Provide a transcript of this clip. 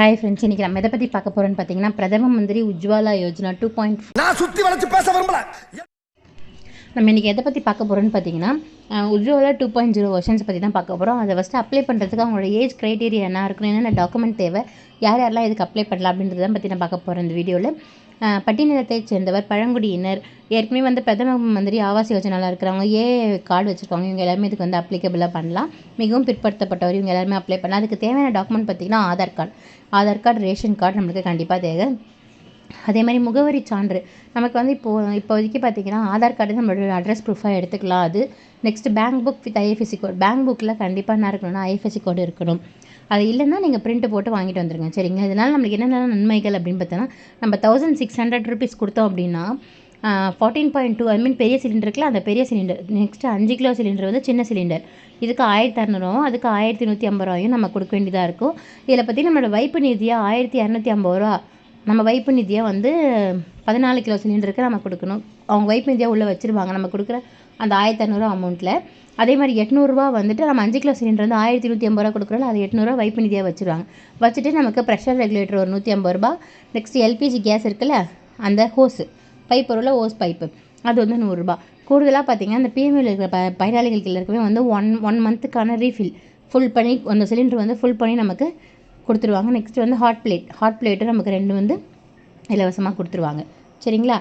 Hi friends இன்றைக்கி நம்ம எதை பற்றி பார்க்க போகிறோன்னு பார்த்தீங்கன்னா பிரதம மந்திரி உஜ்வாலா யோஜனா டூ பாயிண்ட் நான் சுற்றி வளைச்சு பேச விரும்பல. நம்ம இன்றைக்கி எதை பற்றி பார்க்க போகிறோன்னு பார்த்தீங்கன்னா அஹ், Ujjwala two point zero versions பற்றி தான் பார்க்க போகிறோம் அதை ஃபஸ்ட்டு அப்ளை பண்ணுறதுக்கு அவங்களோட ஏஜ் க்ரைட்டீரியா என்ன இருக்கணும் என்னென்ன டாக்குமெண்ட் தேவை யார் யாரெல்லாம் இதுக்கு அப்ளை பண்ணலாம் அப்படின்றத பற்றி நான் பார்க்க போகிறேன் இந்த வீடியோவில் பட்டியலத்தைச் சேர்ந்தவர் பழங்குடியினர் ஏற்கனவே வந்து பிரதம மந்திரி ஆவாஸ் யோஜனாவில் இருக்கிறவங்க ஏ கார்டு வச்சுருக்காங்க இவங்க எல்லாருமே இதுக்கு வந்து அப்ளிகபிளாக பண்ணலாம். மிகவும் பிற்படுத்தப்பட்டவர் இவங்க எல்லாருமே அப்ளை பண்ணலாம். அதுக்கு தேவையான டாக்குமெண்ட் பார்த்திங்கன்னா Aadhaar card. Aadhaar card ration card நம்மளுக்கு கண்டிப்பாக தேவை. அதே மாதிரி முகவரி சான்று. நமக்கு வந்து இப்போது இப்போதைக்கு பார்த்தீங்கன்னா ஆதார் கார்டு நம்மளோட அட்ரஸ் ப்ரூஃபாக எடுத்துக்கலாம். அது next bank book with IFSC code bank புக்கில் கண்டிப்பாக என்ன இருக்கணும்னா ஐஎஃப்எஸ்சி கோடு இருக்கணும். அது இல்லைன்னா நீங்கள் பிரிண்ட்டு போட்டு வாங்கிட்டு வந்துருங்க. சரிங்க இதனால் நம்மளுக்கு என்னென்ன நன்மைகள் அப்படின்னு பார்த்தோன்னா நம்ம தௌசண்ட் சிக்ஸ் ஹண்ட்ரட் ருபீஸ் கொடுத்தோம் அப்படின்னா ஃபார்ட்டின் பாயிண்ட் டூ ஐ மீன் பெரிய சிலிண்டர் அந்த பெரிய சிலிண்டர் நெக்ஸ்ட்டு அஞ்சு கிலோ சிலிண்டர் வந்து சின்ன சிலிண்டர் இதுக்கு ஆயிரத்தி அறநூறுவாவும் அதுக்கு ஆயிரத்தி நூற்றி ஐம்பது ரூபாயும் நம்ம கொடுக்க வேண்டியதாக இருக்கும். இதில் பற்றி நம்மளோட வைப்பு நிதியாக ஆயிரத்தி இரநூத்தி ஐம்பது ரூபா. நம்ம வைப்பு நிதியாக வந்து பதினாலு கிலோ சிலிண்டருக்கு நம்ம கொடுக்கணும். அவங்க வைப்பு நிதியாக உள்ளே வச்சுருவாங்க. நம்ம கொடுக்குற அந்த ஆயிரத்தி ஐநூறுரூவா அமௌண்ட்டில் அதே மாதிரி எட்நூறுரூவா வந்துட்டு நம்ம அஞ்சு கிலோ சிலிண்டர் வந்து ஆயிரத்தி நூற்றி ஐம்பது ரூபா கொடுக்குறோம் அது எட்நூறுவா வைப்பு நிதியாக வச்சுருவாங்க. வச்சுட்டு நமக்கு ப்ரெஷர் ரெகுலேட்டர் ஒரு நூற்றி ஐம்பது ரூபா நெக்ஸ்ட் எல்பிஜி கேஸ் இருக்குல்ல அந்த ஹோஸு பைப் உள்ள ஹோஸ் பைப்பு அது வந்து நூறுரூபா. கூடுதலாக பார்த்தீங்கன்னா அந்த பிஎம்யூவில் இருக்கிற ப பயனாளிகளுக்கு எல்லாருக்குமே வந்து ஒன் ஒன் மந்த்துக்கான ரீஃபில் ஃபுல் பண்ணி அந்த சிலிண்டர் வந்து ஃபுல் பண்ணி நமக்கு கொடுத்துருவாங்க. நெக்ஸ்ட்டு வந்து ஹாட் பிளேட் ஹாட் பிளேட்டும் நமக்கு ரெண்டு வந்து இலவசமாக கொடுத்துருவாங்க. சரிங்களா?